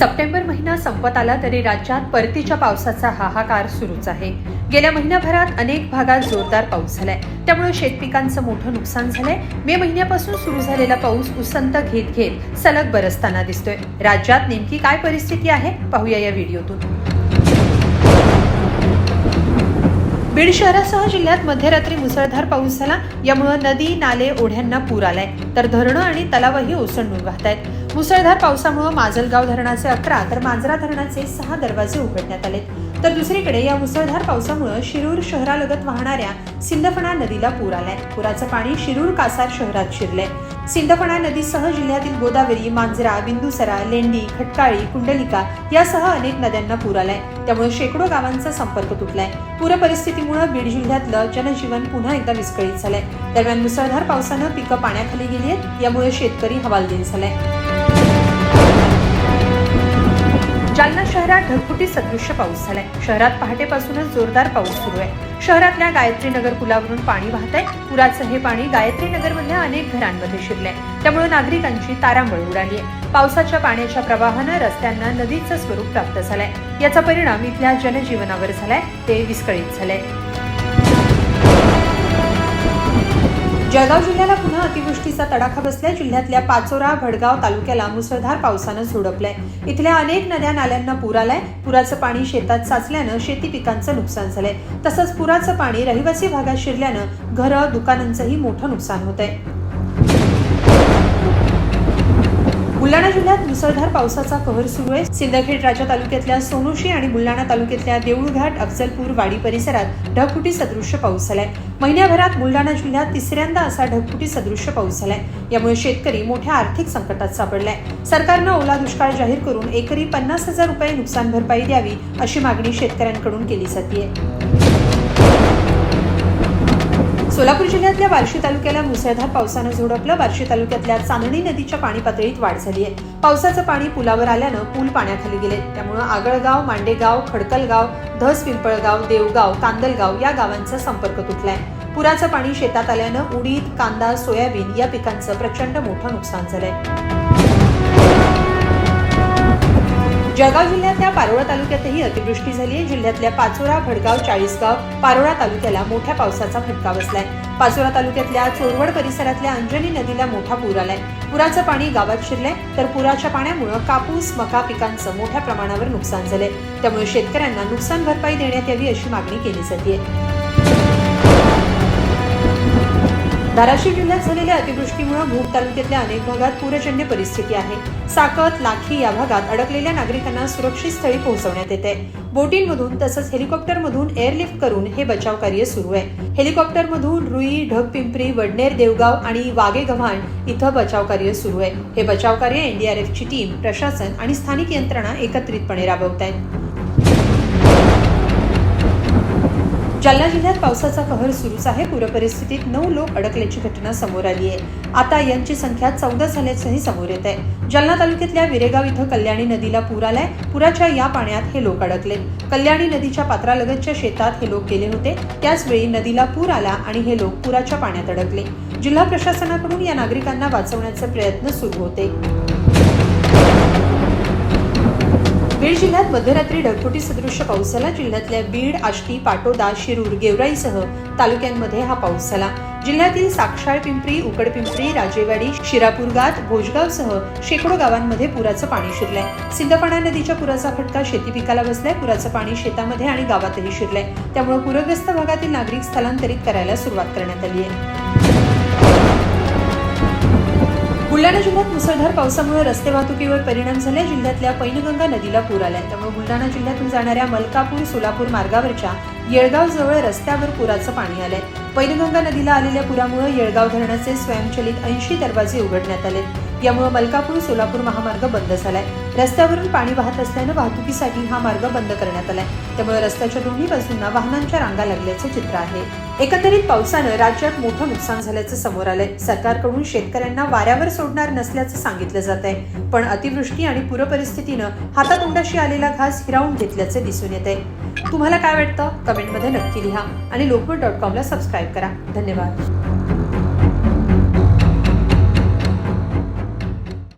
September महिना संपत आला तरी राज्यात परतीच्या पावसाचा हाहाकार सुरूच आहे. गेल्या महिन्याभरात अनेक भागात जोरदार पाऊस झालाय. त्यामुळे शेतपिकांचं मोठं नुकसान झालंय. मे महिन्यापासून सुरू झालेला पाऊस उसंत घेत घेत सलग बरसताना दिसतोय. राज्यात नेमकी काय परिस्थिती आहे? पाहूया या व्हिडिओतून. बीड शहरासह जिल्ह्यात मध्यरात्री मुसळधार पाऊस झाला. यामुळे नदी नाले ओढ्यांना पूर आलाय. तर धरणं आणि तलावही ओसंडून वाहत आहेत मुसळधार पावसामुळे माजलगाव धरणाचे अकरा तर मांजरा धरणाचे सहा दरवाजे उघडण्यात आले तर दुसरीकडे या मुसळधार पावसामुळे शिरूर शहरालगत वाहणाऱ्या सिंदफणा नदीला पूर आलाय. पुराचं पाणी शिरूर कासार शहरात शिरलंय. सिंदफणा नदीसह जिल्ह्यातील गोदावरी मांजरा बिंदुसरा लेंडी खटकाळी कुंडलिका यासह अनेक नद्यांना पूर आलाय. त्यामुळे शेकडो गावांचा संपर्क तुटलाय. पूर परिस्थितीमुळे बीड जिल्ह्यातलं जनजीवन पुन्हा एकदा विस्कळीत झालंय. दरम्यान मुसळधार पावसानं पिकं पाण्याखाली गेली आहेत. यामुळे शेतकरी हवालदिल झालाय. जालना शहरात ढगफुटी सदृश्य पाऊस झालाय. शहरात पहाटेपासूनच जोरदार पाऊस सुरू आहे. शहरातल्या गायत्री नगर पुलावरून पाणी वाहत आहे. पुराचं हे पाणी गायत्री नगर मधल्या अनेक घरांमध्ये शिरलंय. त्यामुळे नागरिकांची तारांबळ उडाली आहे. पावसाच्या पाण्याच्या प्रवाहानं रस्त्यांना नदीचं स्वरूप प्राप्त झालंय. याचा परिणाम इथल्या जनजीवनावर झालाय. ते विस्कळीत झालंय. जळगाव जिल्ह्याला पुन्हा अतिवृष्टीचा तडाखा बसलाय. जिल्ह्यातल्या पाचोरा भडगाव तालुक्याला मुसळधार पावसानं झोडपलंय इथल्या अनेक नद्या नाल्यांना पूर आलाय. पुराचं पाणी शेतात साचल्यानं शेती पिकांचं नुकसान झालंय. तसंच पुराचं पाणी रहिवासी भागात शिरल्यानं घरं दुकानांचंही मोठं नुकसान होत आहे बुलढाणा जिल्ह्यात मुसळधार पावसाचा कहर सुरू आहे. सिंदखेड राजा तालुक्यातल्या सोनोशी आणि बुलढाणा तालुक्यातल्या देऊळघाट अफजलपूर वाडी परिसरात ढगफुटी सदृश्य पाऊस झालाय. महिन्याभरात बुलढाणा जिल्ह्यात तिसऱ्यांदा असा ढगफुटी सदृश्य पाऊस झालाय. यामुळे शेतकरी मोठ्या आर्थिक संकटात सापडलाय. सरकारनं ओला दुष्काळ जाहीर करून एकरी पन्नास हजार रुपये नुकसान भरपाई द्यावी अशी मागणी शेतकऱ्यांकडून केली जाते सोलापूर जिल्ह्यातल्या बार्शी तालुक्याला मुसळधार पावसानं झोडपलं. बार्शी तालुक्यातल्या चांदणी नदीच्या पाणी पातळीत वाढ झाली आहे. पावसाचं पाणी पुलावर आल्यानं पूल पाण्याखाली गेले. त्यामुळे आगळगाव मांडेगाव खडकलगाव धस पिंपळगाव देवगाव कांदलगाव या गावांचा संपर्क तुटलाय. पुराचं पाणी शेतात आल्यानं उडीद कांदा सोयाबीन या पिकांचं प्रचंड मोठं नुकसान झालंय. जळगाव जिल्ह्यातल्या पारोळा तालुक्यातही अतिवृष्टी झाली आहे. जिल्ह्यातल्या पाचोरा भडगाव चाळीसगाव पारोळा तालुक्याला मोठ्या पावसाचा फटका बसलाय. पाचोरा तालुक्यातल्या चोरवड परिसरातल्या अंजनी नदीला मोठा पूर आलाय. पुराचं पाणी गावात शिरलंय तर पुराच्या पाण्यामुळे कापूस मका पिकांचं मोठ्या प्रमाणावर नुकसान झालंय. त्यामुळे शेतकऱ्यांना नुकसान भरपाई देण्यात यावी अशी मागणी केली जाते धाराशिव जिल्ह्यात झालेल्या अतिवृष्टीमुळे भूम तालुक्यातल्या अनेक भागात पूरजन्य परिस्थिती आहे. साकत लाखी या भागात अडकलेल्या नागरिकांना सुरक्षित स्थळी पोहोचवण्यात येते. बोटींमधून तसंच हेलिकॉप्टरमधून एअरलिफ्ट करून हे बचाव कार्य सुरू आहे. हेलिकॉप्टरमधून रुई ढगपिंपरी वडनेर देवगाव आणि वागे गव्हाण इथं बचाव कार्य सुरू आहे. हे बचाव कार्य एनडीआरएफची टीम प्रशासन आणि स्थानिक यंत्रणा एकत्रितपणे राबवत आहेत. जालना जिल्ह्यात पावसाचा कहर सुरूच आहे. पूरपरिस्थितीत नऊ लोक अडकल्याची घटना समोर आली आहे. आता यांची संख्या चौदा झाल्याचंही समोर येत आहे. जालना तालुक्यातल्या विरेगाव इथं कल्याणी नदीला पूर आलाय. पुराच्या या पाण्यात हे लोक अडकले. कल्याणी नदीच्या पात्रालगतच्या शेतात हे लोक गेले होते. त्याचवेळी नदीला पूर आला आणि हे लोक पुराच्या पाण्यात अडकले. जिल्हा प्रशासनाकडून या नागरिकांना वाचवण्याचे प्रयत्न सुरू होते. बीड जिल्ह्यात मध्यरात्री ढगफुटी सदृश्य पाऊस झाला जिल्ह्यातल्या बीड आष्टी पाटोदा शिरूर गेवराईसह तालुक्यांमध्ये हा पाऊस झाला. जिल्ह्यातील साक्षाळ पिंपरी उकडपिंपरी राजेवाडी शिरापूरगात भोजगावसह शेकडो गावांमध्ये पुराचं पाणी शिरलंय. सिंदपाणा नदीच्या पुराचा फटका शेती पिकाला बसलाय. पुराचं पाणी शेतामध्ये आणि गावातही शिरलंय. त्यामुळे पूरग्रस्त भागातील नागरिक स्थलांतरित करायला सुरुवात करण्यात आली आहे. बुलढाणा जिल्ह्यात मुसळधार पावसामुळे रस्ते वाहतुकीवर परिणाम झाले. जिल्ह्यातल्या पैनगंगा नदीला पूर आलाय. त्यामुळे बुलढाणा जिल्ह्यातून जाणाऱ्या मलकापूर सोलापूर मार्गावरच्या येळगाव जवळ रस्त्यावर पुराचं पाणी आलंय. पैनगंगा नदीला आलेल्या पुरामुळे येळगाव धरणाचे स्वयंचलित ऐंशी दरवाजे उघडण्यात आले यामुळे मलकापूर सोलापूर महामार्ग बंद झालाय. रस्त्यावरून पाणी वाहत असल्यानं वाहतुकीसाठी हा मार्ग बंद करण्यात आलाय. त्यामुळे रस्त्याच्या दोन्ही बाजूंना वाहनांच्या रांगा लागल्याचं चित्र आहे. एकंदरीत पावसानं राज्यात मोठं नुकसान झाल्याचं समोर आलंय. सरकारकडून शेतकऱ्यांना वाऱ्यावर सोडणार नसल्याचं सांगितलं जात आहे. पण अतिवृष्टी आणि पूरपरिस्थितीनं हातातोंडाशी आलेला घास हिरावून घेतल्याचे दिसून येत आहे तुम्हाला काय वाटतं? कमेंटमध्ये नक्की लिहा आणि लोकमत डॉट कॉमला सबस्क्राईब करा. धन्यवाद.